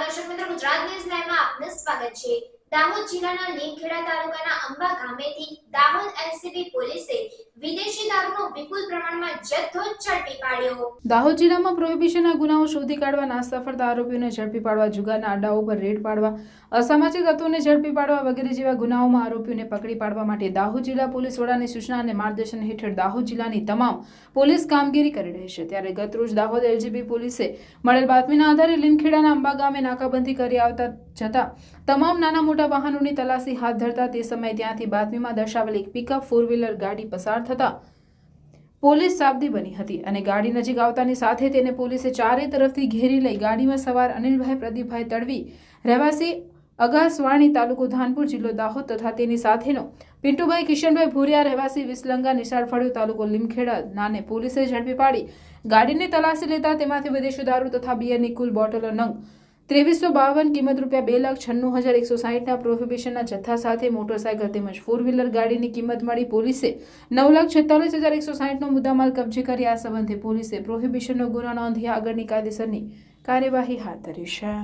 દર્શક મિત્રો ગુજરાત ન્યૂઝ લાઈવમાં આપનું સ્વાગત છે. દાહોદ જિલ્લાના લીમખેડા તાલુકાના અંબા ગામેથી દાહોદ એલસીબી પોલીસે વિદેશ વિપુલ પ્રમાણમાં જથ્થો ઝડપી પાડ્યો. દાહોદ જિલ્લામાં પ્રોહિબિશનના ગુનાઓ શોધી કાઢવા નાસ્તા આરોપીઓને ઝડપી પાડવા, જુગારના અડ્ડાઓ પર રેડ પાડવા, અસામાજિક તત્વોને ઝડપી પાડવા વગેરે જેવા ગુનાઓમાં આરોપીઓને પકડી પાડવા માટે દાહોદ જિલ્લા પોલીસ વડાની સૂચના અને માર્ગદર્શન હેઠળ દાહોદ જિલ્લાની તમામ પોલીસ કામગીરી કરી રહી છે. ત્યારે ગતરોજ દાહોદ એલજીબી પોલીસે મળેલ બાતમીના આધારે લીમખેડાના અંબા ગામે નાકાબંધી કરી આવતા જતા તમામ નાના મોટા વાહનોની તલાશી હાથ ધરતા તે સમયે ત્યાંથી બાતમીમાં દર્શાવેલ એક પિકઅપ ફોર વ્હીલર ગાડી પસાર થતા પોલીસ સાબદી બની હતી અને ગાડી નજીક આવતાની સાથે તેને પોલીસે ચારે તરફથી ઘેરી લઈ ગાડીમાં સવાર અનિલભાઈ પ્રદીપભાઈ તડવી, રહેવાસી અગાસવાણી તાલુકો ધાનપુર જિલ્લો દાહોદ તથા તેની સાથેનો પિન્ટુભાઈ કિશનભાઈ ભૂરિયા, રહેવાસી વિસલંગા, નિશાળ ફળિયું તાલુકો લીમખેડા નાને પોલીસે ઝડપી પાડી ગાડીની તલાશી લેતા તેમાંથી વિદેશી દારૂ તથા બિયરની કુલ બોટલો નંગ ત્રેવીસો બાવન કિંમત રૂપિયા બે લાખ છન્નું હજાર એકસો સાહીઠના પ્રોહિબિશનના જથ્થા સાથે મોટરસાયકલ તેમજ ફોર વ્હીલર ગાડીની કિંમત મળી. પોલીસે નવ લાખ છેતાલીસ હજાર એકસો સાહીઠનો મુદ્દામાલ કબજે કરી. આ સંબંધે પોલીસે પ્રોહિબિશનનો ગુનો નોંધી આગળની કાયદેસરની કાર્યવાહી હાથ ધરી છે.